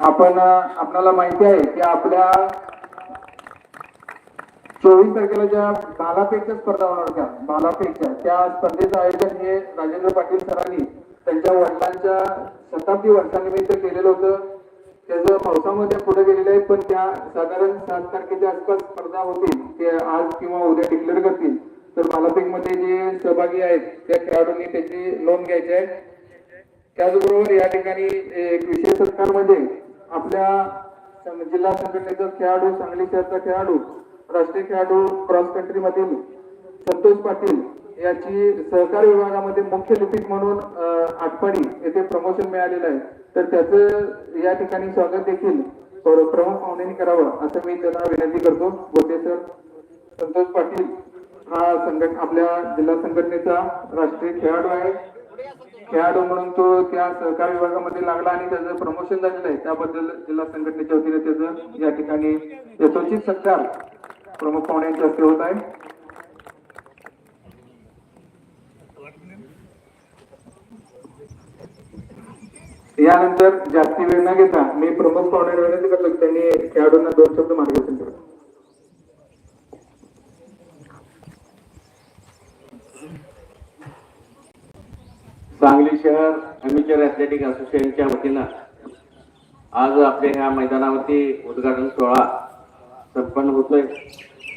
आपण आपल्याला माहिती आहे की आपल्या चोवीस तारखेला ज्या भालाफेकच्या स्पर्धा होणार होत्या भालाफेकच्या त्या स्पर्धेचं आयोजन हे राजेंद्र पाटील सरांनी त्यांच्या वडिलांच्या शताब्दी वर्षानिमित्त केलेलं होतं. त्याचं पावसामध्ये पुढे गेलेलं आहे पण त्या साधारण सात तारखेच्या आसपास स्पर्धा होतील ते आज किंवा उद्या डिक्लेअर करतील. तर भालाफेकमध्ये जे सहभागी आहेत त्या खेळाडूंनी त्याची नोंद घ्यायची आहे. त्याचबरोबर या ठिकाणी एक विशेष सत्कार म्हणजे आपल्या जिल्हा संघटनेचा खेळाडू सांगली शहरचा खेळाडू राष्ट्रीय खेळाडू क्रॉस कंट्री मधील संतोष पाटील याची सहकारी विभागामध्ये मुख्य लिपिक म्हणून अं, आटपाडी येथे प्रमोशन मिळालेलं आहे. तर त्याचं या ठिकाणी स्वागत देखील प्रमुख पाहुण्यांनी करावं असं मी त्यांना विनंती करतो. गोटे सर संतोष पाटील हा संघट आपल्या जिल्हा संघटनेचा राष्ट्रीय खेळाडू आहे. खेळाडू म्हणून तो त्या सहकार विभागामध्ये लागला आणि त्याचं प्रमोशन झालेलं आहे. त्याबद्दल जिल्हा संघटनेच्या वतीने त्याचं या ठिकाणी यथोचित सत्कार प्रमुख पाहुण्यांच्या हस्ते होत आहे. यानंतर जास्ती वेळ न घेता मी प्रमुख पाहुण्यांना विनंती करतो की त्यांनी खेळाडूंना दोन शब्द मार्गदर्शन करावं सांगली शहर अमेचर ॲथलेटिक असोसिएशनच्या वतीनं आज आपल्या ह्या मैदानावरती उद्घाटन सोहळा संपन्न होतोय.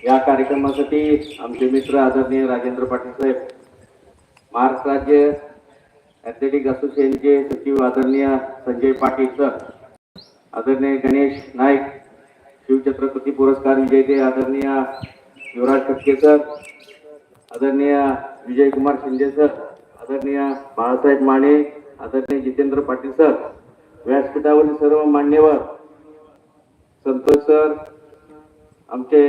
या कार्यक्रमासाठी आमचे मित्र आदरणीय राजेंद्र पाटील साहेब महाराष्ट्र राज्य ॲथलेटिक असोसिएशनचे सचिव आदरणीय संजय पाटील सर आदरणीय गणेश नाईक शिवछत्रपती पुरस्कार विजेते आदरणीय युवराज खटके सर आदरणीय विजयकुमार शिंदे सर आदरणीय बाळासाहेब माने आदरणीय जितेंद्र पाटील सर व्यासपीठावरील सर्व मान्यवर संतोष सर आमचे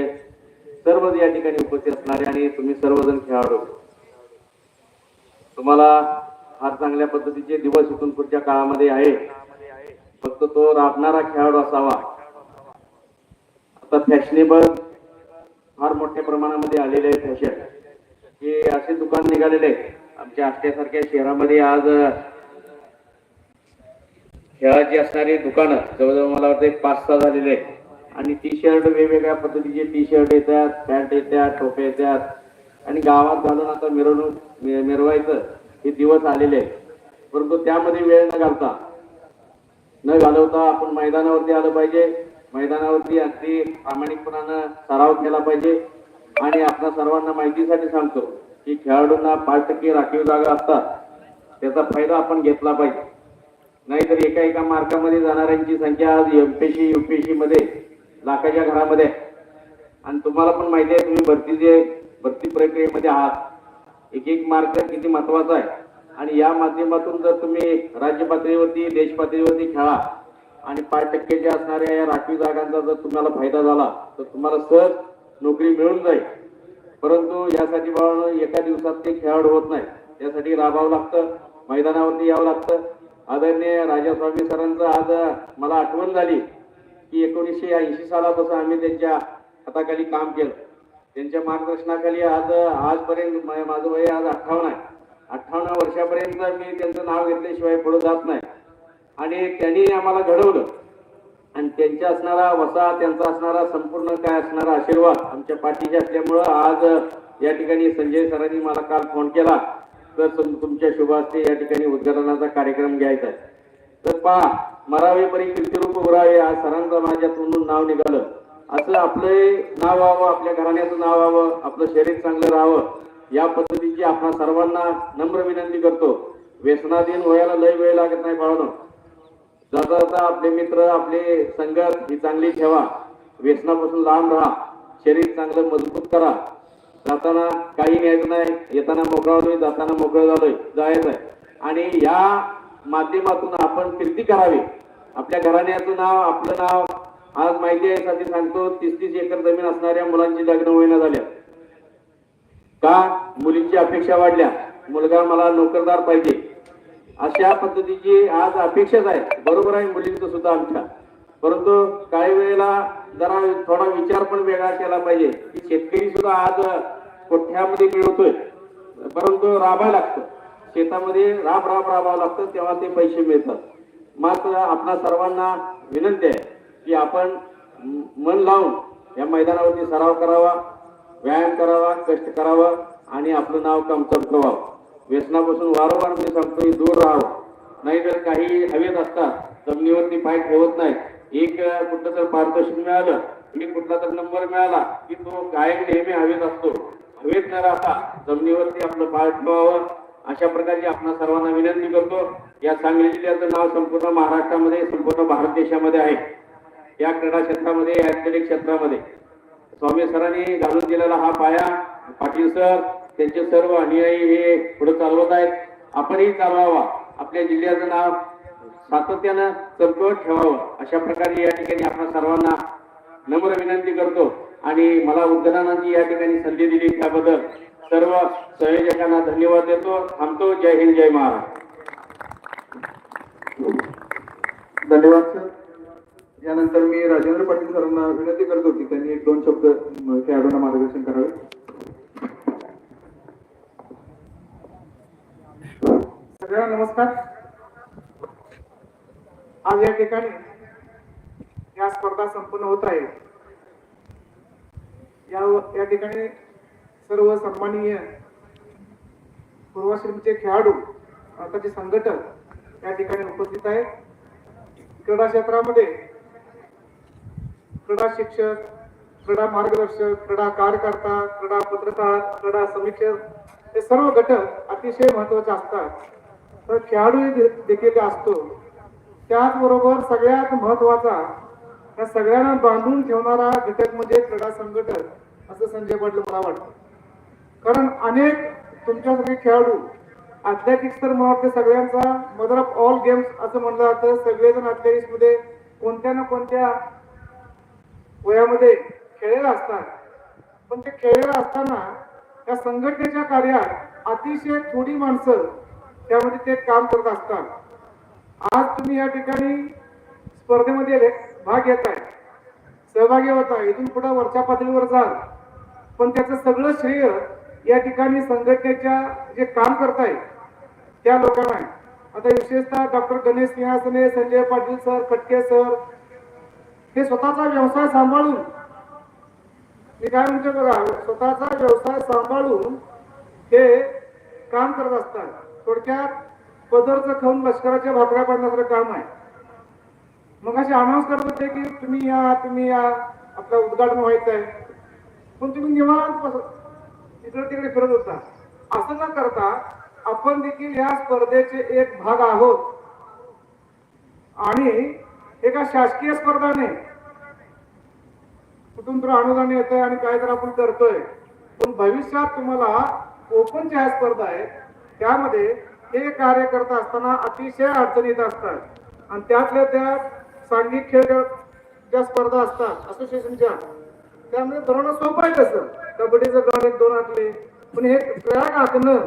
सर्व या ठिकाणी उपस्थित असणारे आणि तुम्ही सर्वजण खेळाडू. तुम्हाला फार चांगल्या पद्धतीचे दिवस इथून पुढच्या काळामध्ये आहे. फक्त तो राबणारा खेळाडू असावा. आता फॅशनेबल फार मोठ्या प्रमाणामध्ये आलेले आहे फॅशन. हे असे दुकान निघालेले आहे आमच्या आष्ट्यासारख्या शहरामध्ये आज खेळाची असणारी दुकानं जवळजवळ मला वाटतं पाच सहा झालेले आहेत. आणि टी शर्ट वेगवेगळ्या पद्धतीचे टी शर्ट येतात पॅन्ट येतात टोप्या येतात. आणि गावात घालून आता मिरवणूक मिरवायचं हे दिवस आलेले आहेत. परंतु त्यामध्ये वेळ न घालता न घालवता आपण मैदानावरती आलं पाहिजे. मैदानावरती अगदी प्रामाणिकपणानं सराव केला पाहिजे. आणि आपल्या सर्वांना माहितीसाठी सांगतो की खेळाडूंना पाच टक्के राखीव जागा असतात त्याचा फायदा आपण घेतला पाहिजे. नाहीतर एका एका मार्कामध्ये जाणाऱ्यांची संख्या आज एमपीसी युपीएससी मध्ये लाखाच्या घरामध्ये आहे. आणि तुम्हाला पण माहिती आहे तुम्ही भरतीचे भरती प्रक्रियेमध्ये आहात एक एक मार्क किती महत्त्वाचा आहे. आणि या माध्यमातून जर तुम्ही राज्य पातळीवरती देश पातळीवरती खेळा आणि पाच टक्के जे असणाऱ्या या राखीव जागांचा जर तुम्हाला फायदा झाला तर तुम्हाला सहज नोकरी मिळून जाईल. परंतु यासाठी बाळ एका दिवसात ते खेळाडू होत नाही. त्यासाठी राबावं लागतं मैदानावरती यावं लागतं. आदरणीय राजास्वामी सरांचं आज मला आठवण झाली की एकोणीसशे ऐंशी सालापासून आम्ही त्यांच्या हाताखाली काम केलं. त्यांच्या मार्गदर्शनाखाली आज आजपर्यंत माझं वय आज अठ्ठावन्न आहे. अठ्ठावन्न वर्षापर्यंत मी त्यांचं नाव घेतल्याशिवाय पुढे जात नाही. आणि त्यांनी आम्हाला घडवलं. आणि त्यांचा असणारा वसा त्यांचा असणारा संपूर्ण काय असणारा आशीर्वाद आमच्या पाठीशी असल्यामुळं आज या ठिकाणी संजय सरांनी मला काल फोन केला. तर तुमच्या शुभास्ते या ठिकाणी उद्घाटनाचा कार्यक्रम घ्यायचा आहे. तर पहा मरावे परी कीर्तिरूप उरावे आज सरांचं माझ्या तोंडून नाव निघालं. असं आपले नाव व्हावं आपल्या घराण्याचं नाव व्हावं आपलं शरीर चांगलं राहावं या पद्धतीची आपण सर्वांना नम्र विनंती करतो. व्यसनाधीन व्हायला लय वेळ लागत नाही बाळांनो. जाता जाता आपले मित्र आपले संगत ही चांगली ठेवा. व्यसनापासून लांब राहा. शरीर चांगलं मजबूत करा. जाताना काही न्यायचं नाही. येताना मोकळा होतोय जाताना मोकळं झालोय जायचं आहे. आणि या माध्यमातून आपण कीर्ती करावी. आपल्या घराण्याचं नाव आपलं नाव आज माहिती आहे साठी सांगतो तीस तीस एकर जमीन असणाऱ्या मुलांची लग्न होईना झाल्या. का? मुलींची अपेक्षा वाढल्या. मुलगा मला नोकरदार पाहिजे. अशा पद्धतीची आज अपेक्षाच आहे. बरोबर आहे मुलींचं सुद्धा आमच्या. परंतु काही वेळेला जरा थोडा विचार पण वेगळा केला पाहिजे. की शेतकरी सुद्धा आज कोठ्यामध्ये मिळवतोय परंतु राबायला लागतं. शेतामध्ये राब राब राबावं लागतं. तेव्हा ते पैसे मिळतात. मात्र आपणा सर्वांना विनंती आहे की आपण मन लावून या मैदानावरती सराव करावा व्यायाम करावा कष्ट करावा आणि आपलं नाव कमकमवावं व्यसनापासून वारंवार मी सांगतो दूर राहावं. नाही तर काही हवेत असतात जमिनीवरती पाय ठेवत नाही एक कुठलं तर पारितोषिक मिळालं एक कुठला तर नंबर मिळाला की तो गायक नेहमी हवेत असतो. हवेत न राहता जमिनीवरती आपलं पाय ठेवावं. अशा प्रकारची आपण सर्वांना विनंती करतो. या सांगली जिल्ह्याचं नाव संपूर्ण महाराष्ट्रामध्ये संपूर्ण भारत देशामध्ये आहे. या क्रीडा क्षेत्रामध्ये ऍथलेटिक क्षेत्रामध्ये. स्वामी सरांनी घालून दिलेला हा पाया पाटील सर त्यांचे सर्व अनुयायी हे पुढे चालवत आहेत. आपणही चालवावा. आपल्या जिल्ह्याचं नाव सातत्यानं चमकवत ठेवावं. अशा प्रकारे या ठिकाणी आपण सर्वांना नम्र विनंती करतो आणि मला उद्घाटनाची या ठिकाणी संधी दिली त्याबद्दल सर्व संयोजकांना धन्यवाद देतो. थांबतो. जय हिंद जय महाराज धन्यवाद सर. यानंतर मी राजेंद्र पाटील सरांना विनंती करतो की त्यांनी एक दोन शब्द खेळाडूंना मार्गदर्शन करावे. सगळ्यांना नमस्कार. आज या ठिकाणी या स्पर्धा संपन्न होत आहे. या या ठिकाणी सर्व सन्माननीय पूर्वाश्रमचे खेळाडू आताचे संघटक या ठिकाणी उपस्थित आहेत. क्रीडा क्षेत्रामध्ये क्रीडा शिक्षक क्रीडा मार्गदर्शक क्रीडा कार्यकर्ता क्रीडा पत्रकार क्रीडा समीक्षक हे सर्व घटक अतिशय महत्त्वाचे असतात. तर खेळाडू देखील असतो. त्याचबरोबर सगळ्यात महत्त्वाचा या सगळ्यांना बांधून ठेवणारा घटक म्हणजे क्रीडा संघटक असं संजय पाटील मला वाटतं. कारण अनेक तुमच्यासारखे खेळाडू अथलेटिक्स तर मला वाटतं सगळ्यांचा मदर ऑफ ऑल गेम्स असं म्हणलं जातं. सगळेजण अथलेटिक्समध्ये कोणत्या ना कोणत्या वयामध्ये खेळलेलं असतात. पण ते खेळलेलं असताना त्या संघटनेच्या कार्यात अतिशय थोडी माणसं त्यामध्ये ते काम करत असतात. आज तुम्ही या ठिकाणी स्पर्धेमध्ये भाग घेत आहे. सहभागी होत आहे. इथून पुढे वरच्या पातळीवर जाल पण त्याचं सगळं श्रेय या ठिकाणी संघटनेच्या जे काम करताय त्या लोकांना आहे. आता विशेषतः doctor Ganesh Sinhasane Sanjay Patil sir Khatke sir हे स्वतःचा व्यवसाय सांभाळून मी काय म्हणतो बघा स्वतःचा व्यवसाय सांभाळून हे काम करत असतात. थोडक्यात पदरचं खाऊन लष्कराच्या भाकऱ्या बांधण्याचं काम आहे. मग असे अनाऊन्स करत होते की तुम्ही या तुम्ही या आपलं उद्घाटन व्हायचं आहे. पण तुम्ही निवांत इकडे तिकडे फिरत होता. असं न करता आपण देखील या स्पर्धेचे एक भाग आहोत. आणि एका शासकीय स्पर्धाने कुठून तर अनुदान येत आहे आणि काय तर आपण करतोय. पण भविष्यात तुम्हाला ओपनच्या ह्या स्पर्धा आहेत. त्यामध्ये हे कार्य करत असताना अतिशय अडचणीत येत असतात. आणि त्यातल्या त्यात सांघिक खेळ ज्या- स्पर्धा असतात असोसिएशनच्या त्यामध्ये धरणं सोपं आहे कसं कबड्डीचं गण एक दोन आखले पण हे ट्रॅक आखणं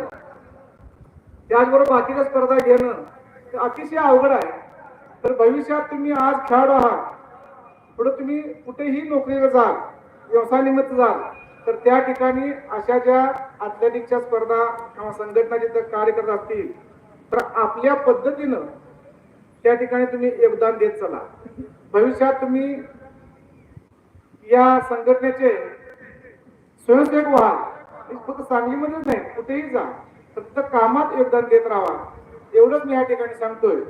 त्याचबरोबर बाकीच्या स्पर्धा घेणं अतिशय अवघड आहे. तर भविष्यात तुम्ही आज खेळाडू आहात. पुढे तुम्ही कुठेही नोकरीला जाल व्यवसाय निमित्त जाल तर त्या ठिकाणी अशा ज्या अथलेटिकच्या स्पर्धा किंवा संघटना जिथं कार्य करत असतील तर आपल्या पद्धतीनं त्या ठिकाणी तुम्ही योगदान देत चला. भविष्यात तुम्ही या संघटनेचे स्वयंसेवक व्हा. म्हणजे फक्त सांगलीमध्येच नाही कुठेही जा. फक्त कामात योगदान देत राहा. एवढंच मी या ठिकाणी सांगतोय.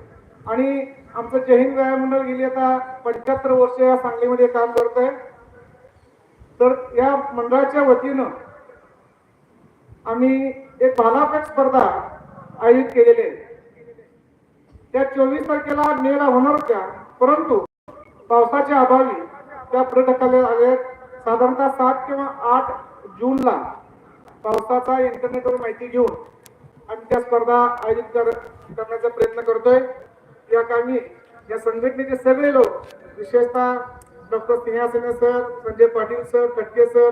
आणि आमचं जय हिंद व्यायाम मंडळ गेली आता पंच्याहत्तर वर्ष या सांगलीमध्ये काम करत आहे तर या मंडळाच्या वतीनं आम्ही एक भालाफेक स्पर्धा आयोजित केलेली आहे. त्या चोवीस तारखेला मेला होणार होत्या परंतु पावसाच्या अभावी त्या पर्यटकाला ढकलल्या साधारणतः सात किंवा आठ जूनला पावसाचा इंटरनेटवर माहिती घेऊन आम्ही त्या स्पर्धा आयोजित कर करण्याचा प्रयत्न करतोय. या कामी या संघटनेचे सगळे लोक विशेषतः doctor Sinhasane sir Sanjay Patil sir Katke sir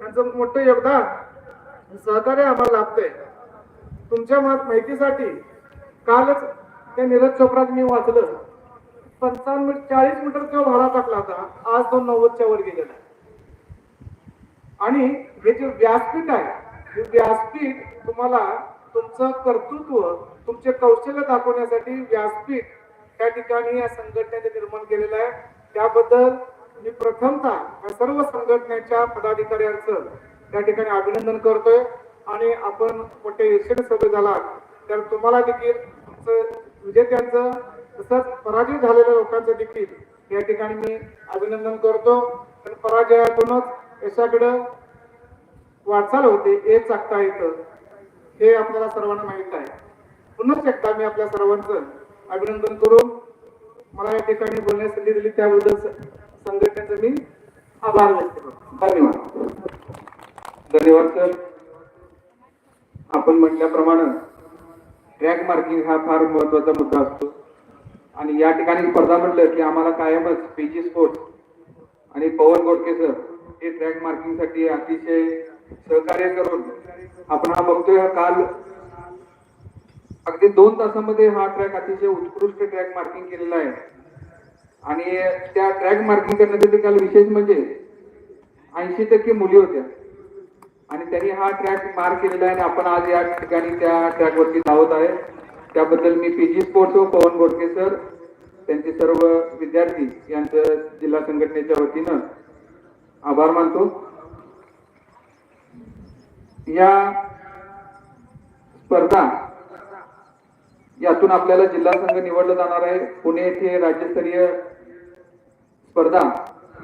यांचं मोठं योगदान सहकार्य आम्हाला लाभतंय. तुमच्या माहितीसाठी कालच त्या नीरज चोपडात मी वाचलं. पंचावन्न मिनिट चाळीस मीटर तो भाडा टाकला होता. आज तो नव्वदच्या वर गेलेला आणि हे जे व्यासपीठ आहे हे व्यासपीठ तुम्हाला तुमचं कर्तृत्व तुमचे कौशल्य दाखवण्यासाठी व्यासपीठ त्या ठिकाणी या संघटनेने निर्माण केलेलं आहे. त्याबद्दल मी प्रथमतः या सर्व संघटनेच्या पदाधिकाऱ्यांचं त्या ठिकाणी अभिनंदन करतोय आणि आपण मोठे यशस्वी सभे झाला तर तुम्हाला देखील तुमचं विजेत्यांचं तसंच पराजय झालेल्या लोकांचं देखील या ठिकाणी मी अभिनंदन करतो. आणि पराजयातूनच यशाकडं वाटचाल होते एक चाकता येतं. हे आपल्याला सर्वांना माहीत आहे. पुन्हा एकदा मी आपल्या सर्वांचं अभिनंदन करून मला या ठिकाणी बोलण्यास संधी दिली त्याबद्दल संघटनेचं मी आभार व्यक्त करतो. धन्यवाद. धन्यवाद सर आपण म्हटल्याप्रमाणे ट्रॅक मार्किंग हा फार महत्त्वाचा मुद्दा असतो. आणि या ठिकाणी स्पर्धा म्हटलं की आम्हाला कायमच पीजी स्पोर्ट्स आणि पवन गोडके सर हे ट्रॅक मार्किंगसाठी अतिशय सहकार्य करून आपण हा बघतोय. हा काल अगदी दोन तासामध्ये हा ट्रॅक अतिशय उत्कृष्ट ट्रॅक मार्किंग केलेला आहे. आणि त्या ट्रॅक मार्किंग करण्यासाठी काल विशेष म्हणजे ऐंशी टक्के मुली होत्या. आणि त्यांनी हा ट्रॅक मार केलेला आहे आणि आपण आज या ठिकाणी त्या ट्रॅक वरती धावत आहे. त्याबद्दल मी पीजी स्पोर्ट्स व पवन गोडके सर त्यांचे सर्व विद्यार्थी यांचं जिल्हा संघटनेच्या वतीनं आभार मानतो. या स्पर्धा यातून आपल्याला जिल्हा संघ निवडला जाणार आहे. पुणे येथे राज्यस्तरीय स्पर्धा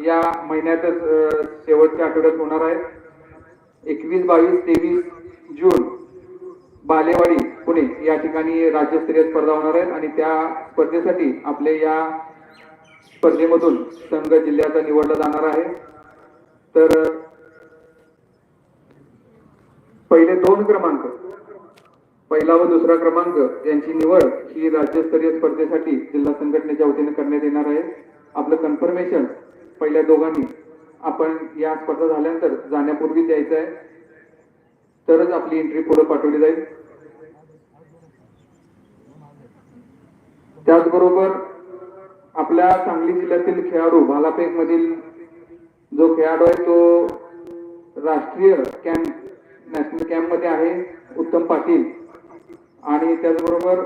या महिन्यातच शेवटच्या आठवड्यात होणार आहे. एकवीस बावीस तेवीस जून बालेवाडी पुणे या ठिकाणी राज्यस्तरीय स्पर्धा होणार आहेत आणि त्या स्पर्धेसाठी आपले या स्पर्धेमधून संघ जिल्ह्याचा निवडला जाणार आहे. तर पहिले दोन क्रमांक पहिला व दुसरा क्रमांक यांची निवड ही राज्यस्तरीय स्पर्धेसाठी जिल्हा संघटनेच्या वतीने करण्यात येणार आहे. आपलं कन्फर्मेशन पहिल्या दोघांनी. आपण या स्पर्धा झाल्यानंतर जाण्यापूर्वी द्यायचं आहे. तरच आपली एंट्री पुढे पाठवली जाईल. त्याचबरोबर आपल्या सांगली जिल्ह्यातील खेळाडू भालाफेक मधील जो खेळाडू आहे तो राष्ट्रीय कॅम्प नॅशनल कॅम्पमध्ये आहे उत्तम पाटील. आणि त्याचबरोबर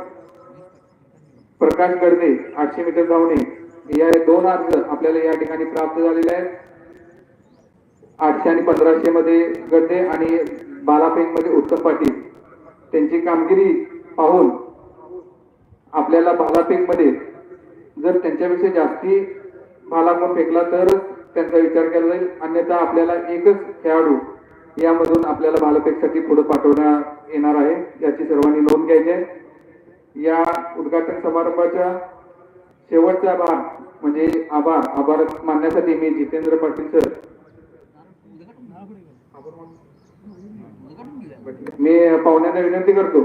प्रकाश गडदे आठशे मीटर धावणे या दोन अर्ज आपल्याला या ठिकाणी प्राप्त झालेले आहेत. आठशे आणि पंधराशे मध्ये गड्डे आणि बालाफेकमध्ये उत्तम पाटील. त्यांची कामगिरी पाहून आपल्याला भालाफेकमध्ये जर त्यांच्यापेक्षा जास्ती भाला कोण फेकला तरच त्यांचा विचार केला जाईल. अन्यथा आपल्याला एकच खेळाडू यामधून आपल्याला भालाफेकसाठी पुढे पाठवण्यात येणार आहे याची सर्वांनी नोंद घ्यायची आहे. या उद्घाटन समारंभाच्या शेवटचा भाग म्हणजे आभार आभार मानण्यासाठी मी जितेंद्र पाटील सर. मी पाहुण्यांना विनंती करतो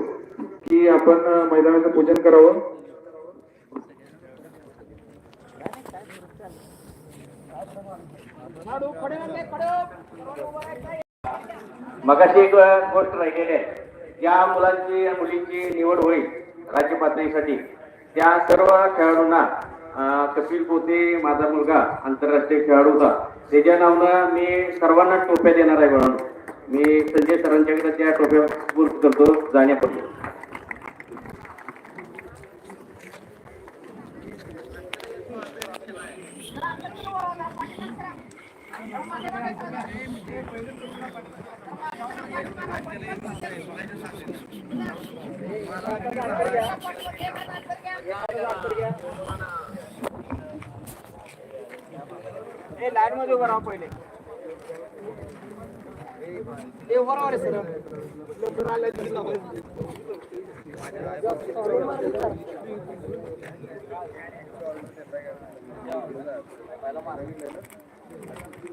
की आपण मैदानाचं पूजन करावं. मगाशी एक गोष्ट राहिलेली आहे. या मुलांची मुलींची निवड होईल राज्य पातळीसाठी त्या सर्व खेळाडूंना कपिल पोते माझा मुलगा आंतरराष्ट्रीय खेळाडू होता. त्याच्या नावानं मी सर्वांना टोप्या देणार आहे म्हणून. मी संजय सरांच्याकडे त्या टोप्या स्फूर्त करतो जाण्यापूर्वी. लाईन मध्ये उभं राहा पहिले. ते बरोबर सर पहिला मार्ग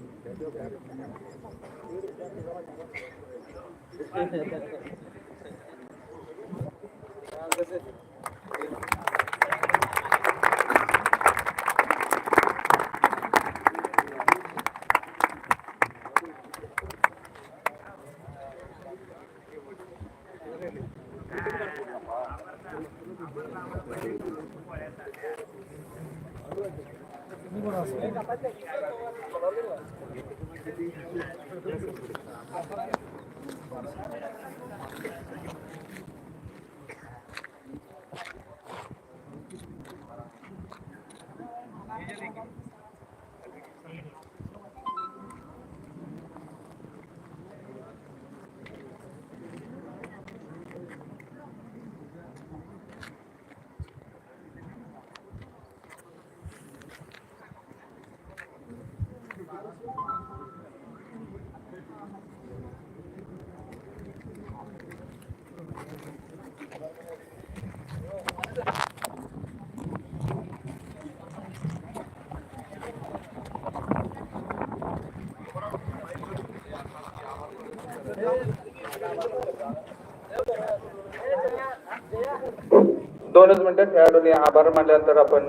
Gracias. दोनच मिनिटं खेळाडूंनी आभार मानल्यानंतर आपण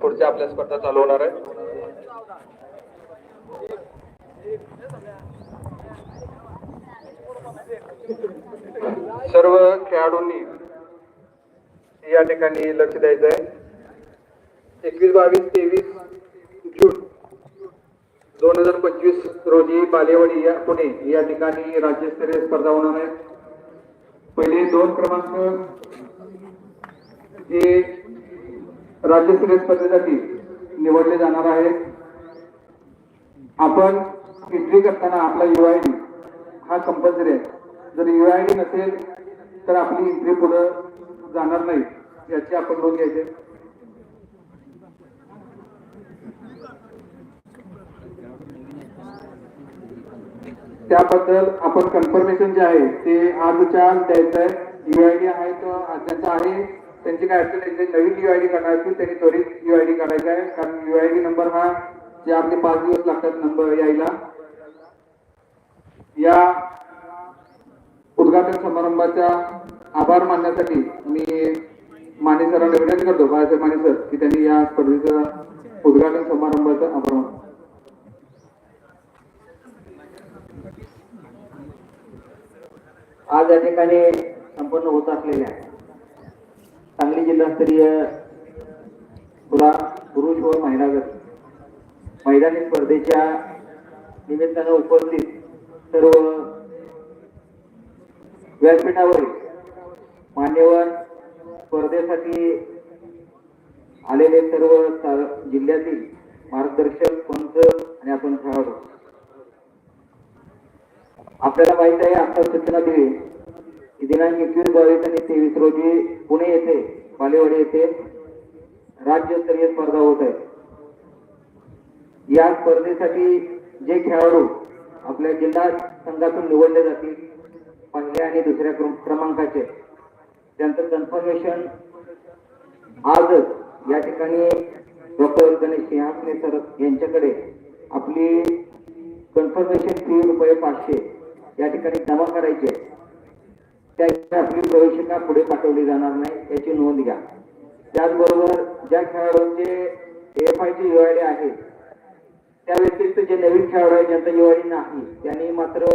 पुढच्या आपल्या स्पर्धा चालू होणार आहे. सर्व खेळाडूंनी या ठिकाणी लक्ष द्यायचं आहे. एकवीस बावीस तेवीस जून दोन हजार पंचवीस रोजी बालेवाडी या पुणे या ठिकाणी राज्यस्तरीय स्पर्धा होणार आहे. पहिले दोन क्रमांक हे राज्यस्तरीय स्पर्धेसाठी निवडले जाणार आहे. आपण एंट्री करताना आपला यू आय डी हा कंपल्सरी आहे. जर यू आय डी नसेल तर आपली एंट्री पुढे जाणार नाही याची आपण नोंद घ्यायची. त्याबद्दल आपण कन्फर्मेशन जे आहे ते आजच्या द्यायचं आहे यू आय डी आहे तो त्यांचा आहे. त्यांची काय अडचण नवीन यू आय डी काढायची त्यांनी त्वरित डी आय डी काढायचा आहे. कारण यू आय डी नंबर हा चार ते पाच दिवस लागतात नंबर यायला. या उद्घाटन समारंभाचा आभार मानण्यासाठी मी माने सरांना विनंती करतो बाळासाहेब माने सर की त्यांनी या स्पर्धेचं उद्घाटन समारंभाचा आभार मानतो. आज या ठिकाणी संपन्न होत असलेल्या सांगली जिल्हास्तरीय खुला पुरुष व महिला गट. मैदानी स्पर्धेच्या निमित्तानं उपस्थित सर्व व्यासपीठावरील मान्यवर स्पर्धेसाठी आलेले सर्व जिल्ह्यातील मार्गदर्शक पंच आणि आपण खेळाडू आपल्याला माहीत आहे आता सूचना दिली. दिनांक एकवीस बावीस आणि तेवीस रोजी पुणे येथे बालेवाडी येथे राज्यस्तरीय स्पर्धा होत आहे. या स्पर्धेसाठी जे खेळाडू आपल्या जिल्हा संघातून निवडले जातील पहिल्या आणि दुसऱ्या क्रमांकाचे त्यांचं कन्फर्मेशन आजच या ठिकाणी डॉक्टर गणेश सिंहासने सर यांच्याकडे आपली कन्फर्मेशन फी रुपये पाचशे या ठिकाणी जमा करायची. आहे आपली प्रवेशिका पुढे पाठवली जाणार नाही याची नोंद घ्या. त्याचबरोबर ज्या खेळाडूंचे एफ आय युआयडी आहेत त्या व्यतिरिक्त जे नवीन खेळाडू आहेत ज्यांचा युआयडी नाही त्यांनी मात्र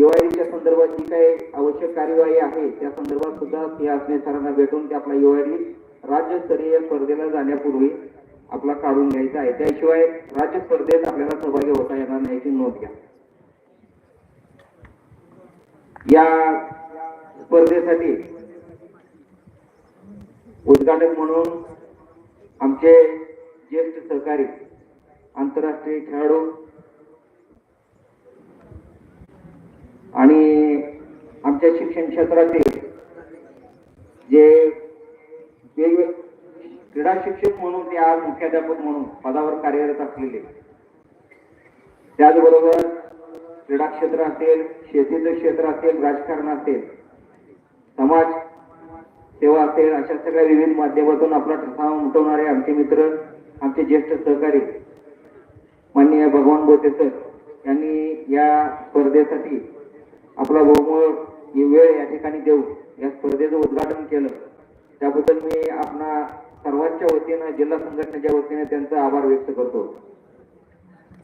युआयडीच्या संदर्भात जी काही आवश्यक कार्यवाही आहे त्या संदर्भात सुद्धा सिंहासने सरांना भेटून ते आपला युआयडी राज्यस्तरीय स्पर्धेला जाण्यापूर्वी आपला काढून घ्यायचा आहे. त्याशिवाय राज्य स्पर्धेत आपल्याला सहभागी होता येणार नाही याची नोंद घ्या. या स्पर्धेसाठी उद्घाटक म्हणून आमचे ज्येष्ठ सहकारी आंतरराष्ट्रीय खेळाडू आणि आमच्या शिक्षण क्षेत्रातील जे वेगवेगळे क्रीडा शिक्षक म्हणून ते आज मुख्याध्यापक म्हणून पदावर कार्यरत असलेले. त्याचबरोबर क्रीडा क्षेत्र असेल शेतीचं क्षेत्र असेल राजकारण असेल समाज सेवा असेल अशा सगळ्या विविध माध्यमातून आपला ठसा उमटवणारे आमचे मित्र आमचे ज्येष्ठ सहकारी माननीय भगवान बोते सर यांनी या स्पर्धेसाठी आपला बहुमोल ही वेळ या ठिकाणी देऊ या स्पर्धेचं उद्घाटन केलं. त्याबद्दल मी आपणा सर्वांच्या वतीनं जिल्हा संघटनेच्या वतीने त्यांचा आभार व्यक्त करतो.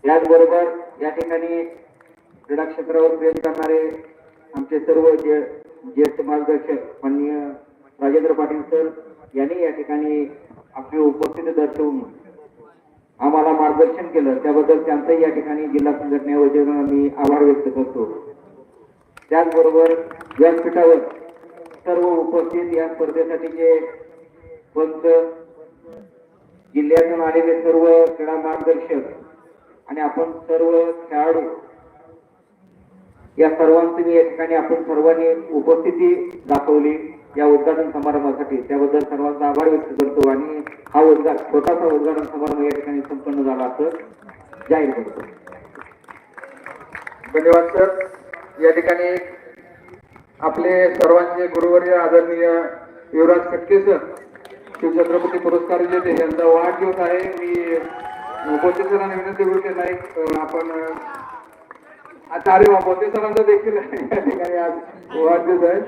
याचबरोबर या ठिकाणी क्रीडा क्षेत्रावर प्रेम करणारे आमचे सर्व जे ज्येष्ठ मार्गदर्शक माननीय राजेंद्र पाटील सर यांनी या ठिकाणी आपली उपस्थिती दर्शवून आम्हाला मार्गदर्शन केलं. त्याबद्दल त्यांचंही या ठिकाणी जिल्हा संघटनेवतीनं मी आभार व्यक्त करतो. त्याचबरोबर व्यासपीठावर सर्व उपस्थित या स्पर्धेसाठीचे पंच जिल्ह्यातून आलेले सर्व क्रीडा मार्गदर्शक आणि आपण सर्व खेळाडू या सर्वांची मी या ठिकाणी आपण सर्वांनी उपस्थिती दाखवली या उद्घाटन समारंभासाठी. त्याबद्दल सर्वांचा आभार व्यक्त करतो आणि हा उद्घाटन स्वतःचा उद्घाटन समारंभ या ठिकाणी संपन्न झाला असं जाहीर करतो. धन्यवाद सर. या ठिकाणी आपले सर्वांचे गुरुवर्य आदरणीय युवराज खटके सर. शिवछत्रपती पुरस्कार विजेते यांचा वाढदिवस आहे मी उपस्थित सरांना विनंती करू की नाही आपण अं, आता अरे वा ते सरांचा देखील या ठिकाणी आज वाढदिवस आहे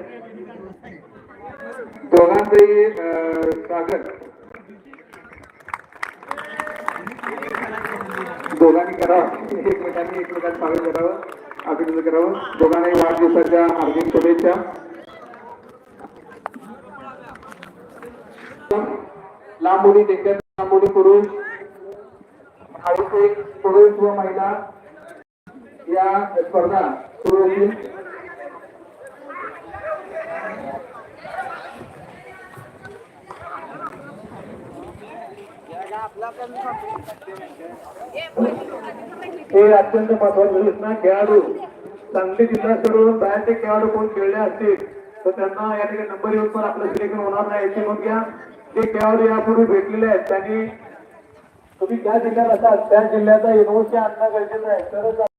दोघांचंही स्वागत. दोघांनी करावं. एकमेकांनी एकमेकांचं स्वागत करावं अभिनंदन करावं. दोघांनाही वाढदिवसाच्या हार्दिक शुभेच्छा. लांबोडी देखील लांबोडी पुरुष. एक पुरुष व महिला. या स्पर्धा सुरू होतील हे अत्यंत महत्त्वाचे सूचना खेळाडू सांगली जिल्हा सोडून बाहेरचे खेळाडू कोण खेळले असतील तर त्यांना या ठिकाणी नंबर येऊन पण आपलं सिलेक्शन होणार नाही याची नोंद घ्या. जे खेळाडू यापूर्वी भेटलेले आहेत त्यांनी तुम्ही ज्या जिल्ह्यात असाल त्या जिल्ह्याचा युनिव्हर्सिटी आणणं गरजेचं आहे. तरच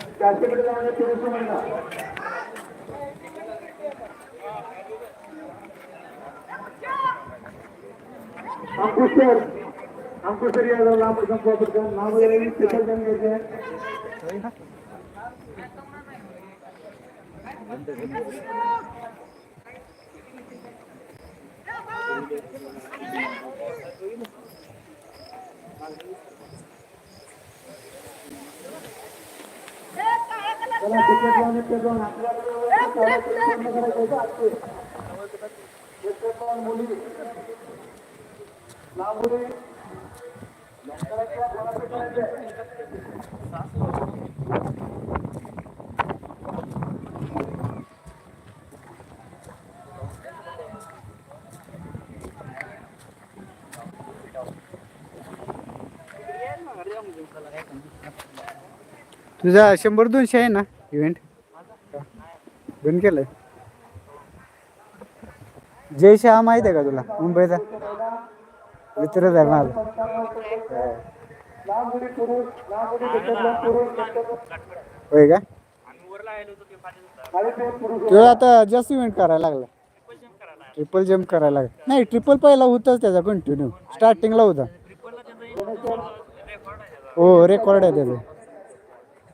त्याच्याकडे चारशेकडे जाणारे पुरुष महिला अंकुश सर अंकुश सर यादव लांब संपर्क नाव स्पेशल जण घ्यायचे Thank you. लावणे ते जाऊन आपल्याकडे पूर्ण करायचं होतं आजचे. तुझा शंभर दोनशे आहे ना इव्हेंट बंद केलंय. जय शहा माहीत आहे का तुला? मुंबईचा. मित्रच आहे माझा. होय का? तो आता जास्त इव्हेंट करायला लागला. ट्रिपल जम्प करायला लागला. नाही ट्रिपल पहिला होताच त्याचा कंटिन्यू स्टार्टिंगला होता. हो रेकॉर्ड आहे त्याचं.